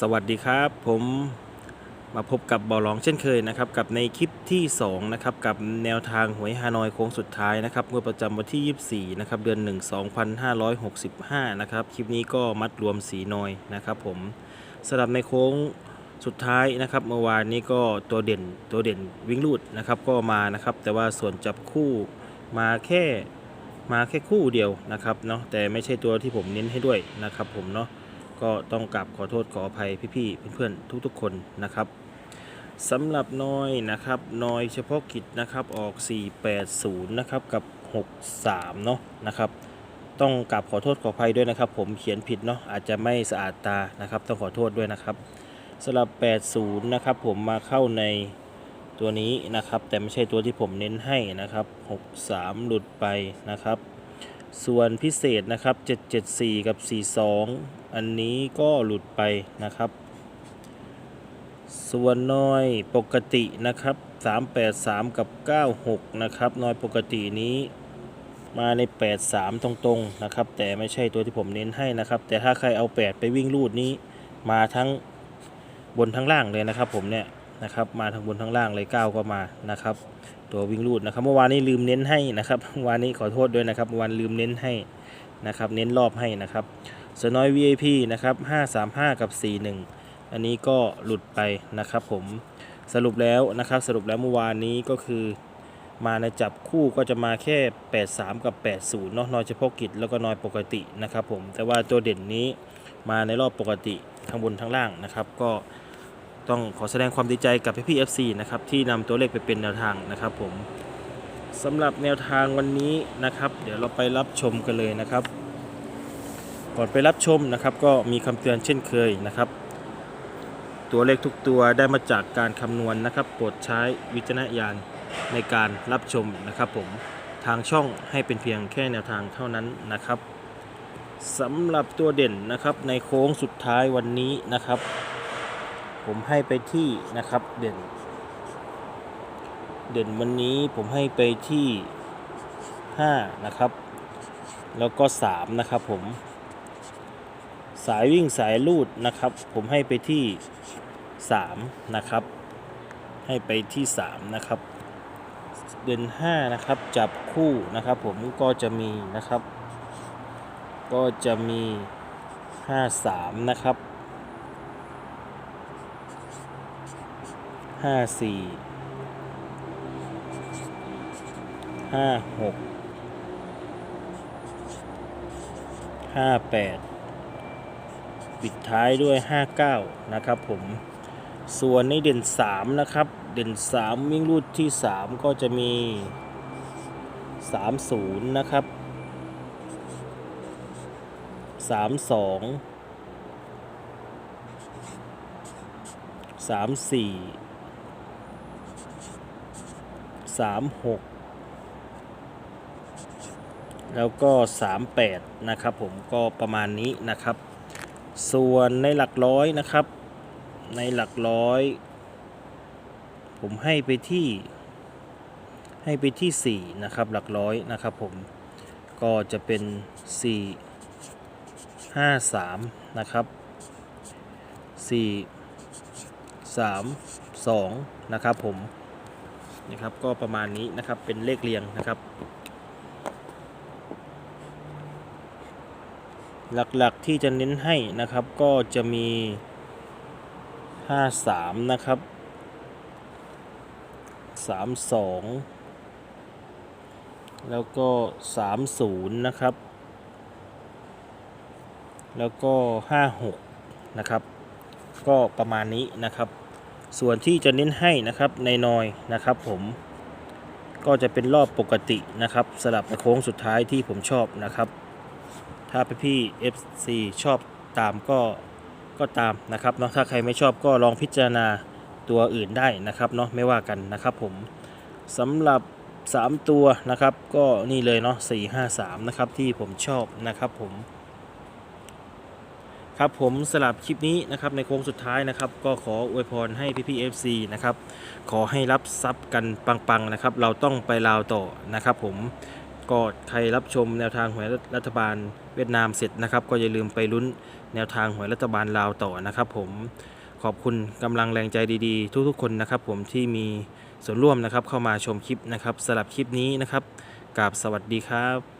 สวัสดีครับผมมาพบกับบอลองเช่นเคยนะครับกับในคลิปที่2นะครับกับแนวทางหวยฮานอยโค้งสุดท้ายนะครับงวดประจำวันที่ 24นะครับเดือน 1 2565นะครับคลิปนี้ก็มัดรวมสีนอยนะครับผมสำหรับในโค้งสุดท้ายนะครับเมื่อวานนี้ก็ตัวเด่นตัวเด่นวิ่งลูดนะครับก็มานะครับแต่ว่าส่วนจับคู่มาแค่มาแค่คู่เดียวนะครับเนาะแต่ไม่ใช่ตัวที่ผมเน้นให้ด้วยนะครับผมเนาะ ก็ต้องกราบขอโทษขออภัยพี่ๆเพื่อนๆทุกๆคนนะครับสำหรับน้อยนะครับน้อยเฉพาะกิจนะครับออก 480 นะครับกับ 63 เนาะนะครับ ต้องกราบขอโทษขออภัยด้วยนะครับ ผมเขียนผิดเนาะอาจจะไม่สะอาดตานะครับ ต้องขอโทษด้วยนะครับสำหรับ 80 นะครับผมมาเข้าในตัวนี้นะครับ แต่ไม่ใช่ตัวที่ผมเน้นให้นะครับ 63 หลุดไปนะครับ ส่วนพิเศษนะครับ 774 กับ 42 อันนี้ก็หลุดไปนะครับ ส่วนน้อยปกตินะครับ 383 กับ 96 นะครับน้อยปกตินี้มาใน 83 ตรงๆนะครับ แต่ไม่ใช่ตัวที่ผมเน้นให้นะครับ แต่ถ้าใครเอา 8 ไปวิ่งลูดนี้ มาทั้งบนทั้งล่างเลยนะครับ ผมเนี่ยนะครับมาทั้งบนทั้งล่างเลย9ก็มานะครับ ตัววิ่งลูดนะครับ เมื่อวานนี้ลืมเน้นให้นะครับวานนี้ขอโทษด้วยนะครับวานลืมเน้นให้นะครับ เน้นรอบให้นะครับ ส่วนน้อย VIP นะครับ535 กับ 41 อันนี้ก็หลุดไปนะครับผมสรุปแล้วนะครับสรุปแล้วเมื่อวานนี้ก็คือมาในจับคู่ก็จะมาแค่ 83 กับ 80เนาะน้อยเฉพาะกิจแล้วก็น้อยปกตินะครับผมแต่ว่าตัวเด่นนี้มาในรอบปกติทั้งบนทั้งล่างนะครับก็ต้องขอแสดงความดีใจกับพี่ๆ FC นะครับที่นำตัวเลขไปเป็นแนวทางนะครับผมสำหรับแนวทางวันนี้นะครับ เดี๋ยวเราไปรับชมกันเลยนะครับ ก่อนไปรับชมนะครับก็มีคำเตือนเช่นเคยนะครับ ตัวเลขทุกตัวได้มาจากการคำนวณนะครับโปรดใช้วิจารณญาณในการรับชมนะครับผมทางช่องให้เป็นเพียงแค่แนวทางเท่านั้นนะครับสำหรับตัวเด่นนะครับในโค้งสุดท้ายวันนี้นะครับ ผมให้ไปที่นะครับเด่น เด่นวันนี้ผมให้ไปที่ 5 นะครับ แล้วก็ 3 นะครับผม สายวิ่งสายลูดนะครับ ผมให้ไปที่ 3 นะครับ ให้ไปที่ 3 นะครับ เดือน5นะครับจับคู่นะครับ ผมก็จะมีนะครับ ก็จะมี 53 นะครับ 54 56 58 ปิดท้ายด้วย 59 นะครับผม ส่วนในเด่น 3 นะครับ เด่น 3 วิ่งรูดที่ 3 ก็จะมี 30 นะครับ 32 34 36 แล้วก็ 38 นะครับผมก็ประมาณนี้นะครับ ส่วนในหลักร้อยนะครับ ในหลักร้อย ผมให้ไปที่ ให้ไปที่ 4 นะครับ หลักร้อยนะครับผมก็จะเป็น 4 5 3 นะครับ 4 3 2 นะครับผมนะครับก็ประมาณนี้นะครับเป็นเลขเรียงนะครับ หลักๆที่จะเน้นให้นะครับก็จะมี 53 นะครับ 32 แล้วก็ 30 นะครับ แล้วก็ 56 นะครับ ก็ประมาณนี้นะครับ ส่วนที่จะเน้นให้นะครับในนอยนะครับผมก็จะเป็นรอบปกตินะครับสลับโค้งสุดท้ายที่ผมชอบนะครับ ถ้าพี่ๆ FC ชอบตามก็ก็ตามนะครับเนาะถ้าใครไม่ชอบก็ลองพิจารณาตัวอื่นได้นะครับเนาะไม่ว่ากันนะครับผมสำหรับ 3 ตัวนะครับก็นี่เลยเนาะ4 5 3 นะครับที่ผมชอบนะครับผมครับผมสลับคลิปนี้นะครับในโค้งสุดท้ายนะครับ ก็ขออวยพรให้พี่ๆ FC นะครับขอให้รับทรัพย์กันปังๆนะครับ เราต้องไปลาวต่อนะครับผมก็ใครรับชมแนวทางหวยรัฐบาล เวียดนามเสร็จนะครับ ก็อย่าลืมไปลุ้นแนวทางหวยรัฐบาลลาวต่อนะครับ ผมขอบคุณกำลังแรงใจดีๆ ทุกๆ คนนะครับ ผมที่มีส่วนร่วมนะครับเข้ามาชมคลิปนะครับสลับคลิปนี้นะครับกับสวัสดีครับ